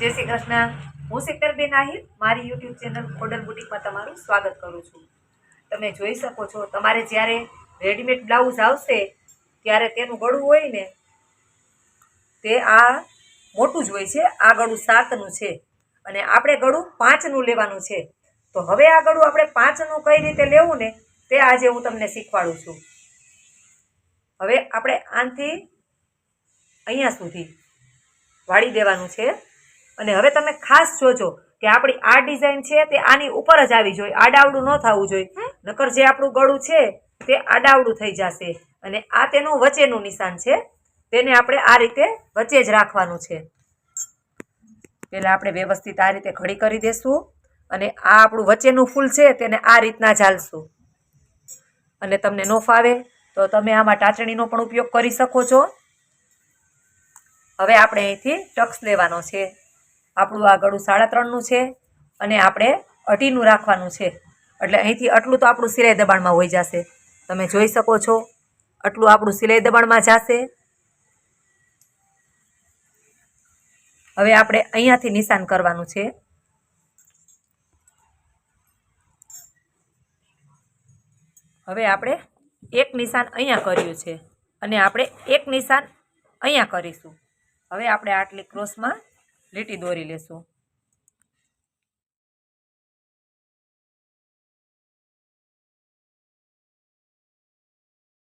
જય શ્રી કૃષ્ણ. હું શેખરબેન આહિર. મારી યુટ્યુબ ચેનલ ઓર્ડર બુટિકમાં તમારું સ્વાગત કરું છું. તમે જોઈ શકો છો, તમારે જ્યારે રેડીમેડ બ્લાઉઝ આવશે, ત્યારે તેનું ગળું હોય ને, તે આ મોટું જ હોય છે. આ ગળું સાતનું છે. અને આપણે ગળું પાંચનું લેવાનું છે. તો હવે આ ગળું આપણે પાંચનું કઈ રીતે લેવું ને, તે આજે હું તમને શીખવાડું છું. હવે આપણે આનથી અહીંયા સુધી વાળી દેવાનું છે. અને હવે તમે ખાસ જોજો કે આપણી આ ડિઝાઇન છે તે આની ઉપર જ આવી જોઈએ આડાવડું ન થવું જોઈએ. નકર જે આપણું ગળું છે તે આડાવડું થઈ જશે. અને આ તેનું વચ્ચેનું નિશાન છે તેને આપણે આ રીતે વચ્ચે જ રાખવાનું છે. પહેલાં આપણે વ્યવસ્થિત આ રીતે ઘડી કરી દેશું અને આ આપણું વચ્ચેનું ફૂલ છે તેને આ રીતના ઝાલશું. અને તમને ન ફાવે તો તમે આમાં ટાચણીનો પણ ઉપયોગ કરી શકો છો. હવે આપણે અહીંથી ટક્સ લેવાનો છે. આપણું આ ગળું સાડા ત્રણનું છે અને આપણે અઢીનું રાખવાનું છે. એટલે અહીંથી આટલું તો આપણું સિલાઈ દબાણમાં હોઈ જશે. તમે જોઈ શકો છો, આટલું આપણું સિલાઈ દબાણમાં જશે. હવે આપણે અહીંયાથી નિશાન કરવાનું છે. હવે આપણે એક નિશાન અહીંયા કર્યું છે અને આપણે એક નિશાન અહીંયા કરીશું. હવે આપણે આટલી ક્રોસમાં લીટી દોરી લેશું.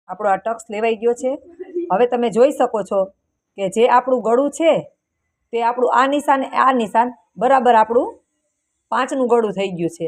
આપણો આ ટક્સ લેવાઈ ગયો છે. હવે તમે જોઈ શકો છો કે જે આપણું ગળું છે, તે આપણું આ નિશાન આ નિશાન બરાબર આપણું પાંચનું ગળું થઈ ગયું છે.